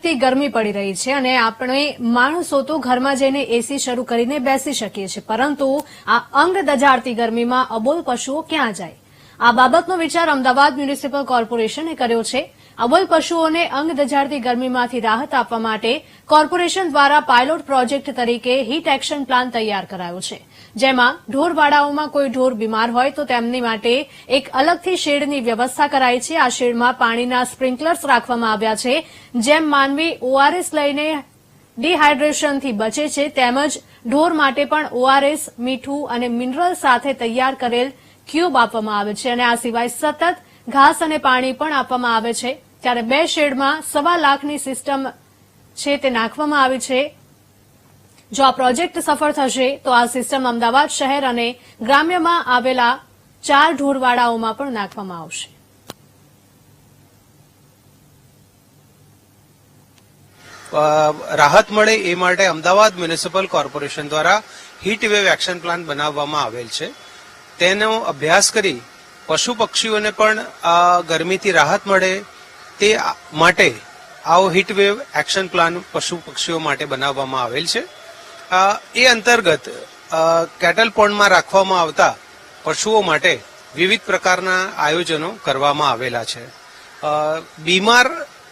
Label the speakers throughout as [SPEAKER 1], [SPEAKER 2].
[SPEAKER 1] કડકતી ગરમી પડી રહી છે અને આપણે માણસો તો ઘરમાં જઈને એસી શરૂ કરીને બેસી શકીએ છીએ. પરંતુ આ અંગ દજાડતી ગરમીમાં અબોલ પશુઓ ક્યાં જાય? આ બાબતનો વિચાર અમદાવાદ મ્યુનિસિપલ કોર્પોરેશને કર્યો છે. અબોલ પશુઓને અંગ દજાડતી ગરમીમાંથી રાહત આપવા માટે કોર્પોરેશન દ્વારા પાયલોટ પ્રોજેક્ટ તરીકે હીટ એક્શન પ્લાન તૈયાર કરાયો છે. જેમાં ઢોરવાડાઓમાં કોઈ ઢોર બીમાર હોય તો તેમની માટે એક અલગથી શેડની વ્યવસ્થા કરાઈ છે. આ શેડમાં પાણીના સ્પ્રિન્કલર્સ રાખવામાં આવ્યા છે, જેમ માનવી ઓઆરએસ લઈને ડિહાઇડ્રેશનથી બચે છે, તેમજ ઢોર માટે પણ ઓઆરએસ, મીઠું અને મિનરલ સાથે તૈયાર કરેલ ક્યુબ આપવામાં આવે છે. અને આ સિવાય સતત ઘાસ અને પાણી પણ આપવામાં આવે છે. ત્યારે બે શેડમાં સવા લાખની સિસ્ટમ છે તે નાખવામાં આવી છે. જો આ પ્રોજેક્ટ સફળ થશે, તો આ સિસ્ટમ અમદાવાદ શહેર અને ગ્રામ્યમાં આવેલા ચાર ઢોરવાડાઓમાં પણ નાખવામાં આવશે.
[SPEAKER 2] રાહત મળે એ માટે અમદાવાદ મ્યુનિસિપલ કોર્પોરેશન દ્વારા હીટ વેવ એક્શન પ્લાન બનાવવામાં આવેલ છે. તેનો અભ્યાસ કરી પશુ પક્ષીઓને પણ ગરમીથી રાહત મળે તે માટે આવો હીટવેવ એક્શન પ્લાન પશુ પક્ષીઓ માટે બનાવવામાં આવેલ છે. એ અંતર્ગત કેટલ પોન્ડમાં રાખવામાં આવતા પશુઓ માટે વિવિધ પ્રકારના આયોજનો કરવામાં આવેલા છે. બીમાર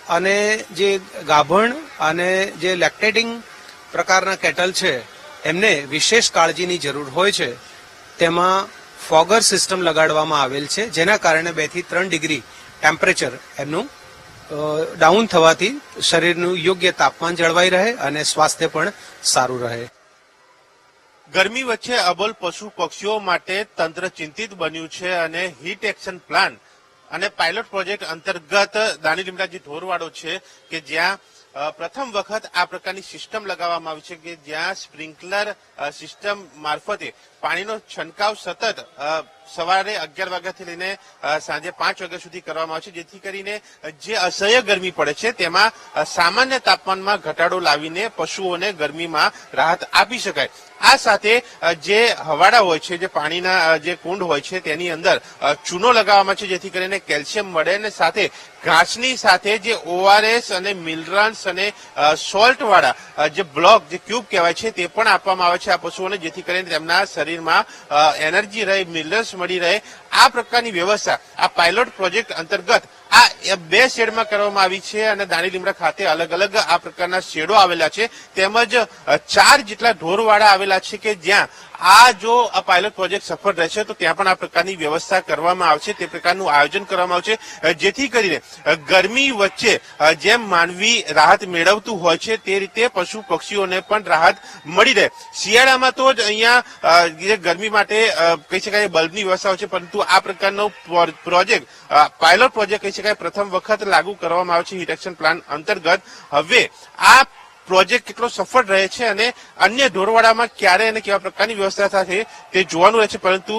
[SPEAKER 2] અને જે ગાભણ અને જે લેક્ટેટિંગ પ્રકારના કેટલ છે, એમને વિશેષ કાળજીની જરૂર હોય છે. તેમાં ફોગર સિસ્ટમ લગાડવામાં આવેલ છે, જેના કારણે બેથી ત્રણ ડિગ્રી ટેમ્પરેચર એમનું ડાઉન થવાથી શરીરનું યોગ્ય તાપમાન જળવાઈ રહે અને સ્વાસ્થ્ય પણ સારું રહે.
[SPEAKER 3] ગરમી વચ્ચે અબોલ પશુ પક્ષીઓ માટે તંત્ર ચિંતિત બન્યું છે અને હીટ એક્શન પ્લાન અને પાયલોટ પ્રોજેક્ટ અંતર્ગત દાણી લીમડા જે ઢોરવાડો છે કે જ્યાં પ્રથમ વખત આ પ્રકારની સિસ્ટમ લગાવવામાં આવી છે કે જ્યાં સ્પ્રિન્કલર સિસ્ટમ મારફતે પાણીનો છંટકાવ સતત સવારે અગિયાર વાગ્યાથી લઈને સાંજે પાંચ વાગ્યા સુધી કરવામાં આવે છે જેથી કરીને જે અસહ્ય ગરમી પડે છે, તેમાં સામાન્ય તાપમાનમાં ઘટાડો લાવીને પશુઓને ગરમીમાં રાહત આપી શકાય. આ સાથે જે હવાડા હોય છે, જે પાણીના જે કુંડ હોય છે, તેની અંદર ચૂનો લગાવવામાં છે, જેથી કરીને કેલ્શિયમ મળે અને સાથે ઘાસની સાથે જે ઓઆરએસ અને મિનરલ્સ અને સોલ્ટ વાળા જે બ્લોક, જે ક્યુબ કહેવાય છે, તે પણ આપવામાં આવે છે આ પશુઓને, જેથી કરીને તેમના શરીરમાં એનર્જી રહે મિનરલ્સ મળી રહે આ પ્રકારની વ્યવસ્થા આ પાયલોટ પ્રોજેક્ટ અંતર્ગત આ બે શેડમાં કરવામાં આવી છે અને દાણી લીમડા ખાતે અલગ અલગ આ પ્રકારના શેડો આવેલા છે. તેમજ ચાર જેટલા ઢોરવાડા આવેલા છે કે જ્યાં આ જો આ પાયલોટ પ્રોજેક્ટ સફળ રહેશે તો ત્યાં પણ આ પ્રકારની વ્યવસ્થા કરવામાં આવશે, તે પ્રકારનું આયોજન કરવામાં આવશે. જેથી કરીને ગરમી વચ્ચે જેમ માનવી રાહત મેળવતું હોય છે, તે રીતે પશુ પક્ષીઓને પણ રાહત મળી રહે. શિયાળામાં તો જ અહીંયા ગરમી માટે કહી શકાય બલ્બની વ્યવસ્થા હોય છે, પરંતુ આ પ્રકારનો પ્રોજેક્ટ પાયલોટ પ્રોજેક્ટ કહી શકાય પ્રથમ વખત લાગુ કરવામાં આવે છે હીટ એક્શન પ્લાન અંતર્ગત. હવે આ પ્રોજેક્ટ કેટલો સફળ રહે છે અને અન્ય ઢોરવાડામાં ક્યારે અને કેવા પ્રકારની વ્યવસ્થા થશે તે જોવાનું રહે છે. પરંતુ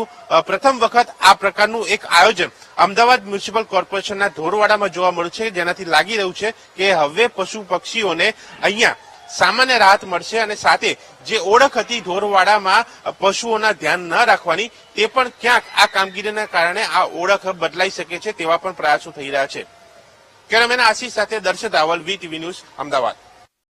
[SPEAKER 3] પ્રથમ વખત આ પ્રકારનું એક આયોજન અમદાવાદ મ્યુનિસિપલ કોર્પોરેશનના ઢોરવાડામાં જોવા મળ્યું છે. જેનાથી લાગી રહ્યું છે કે હવે પશુ પક્ષીઓને અહીંયા સામાન્ય રાહત મળશે અને સાથે જે ઓળખ હતી ઢોરવાડામાં પશુઓના ધ્યાન ન રાખવાની, તે પણ ક્યાંક આ કામગીરીના કારણે આ ઓળખ બદલાઈ શકે છે તેવા પણ પ્રયાસો થઈ રહ્યા છે. કેમેરામેન આશીષ સાથે Darshak Raval V TV news, Ahmedabad.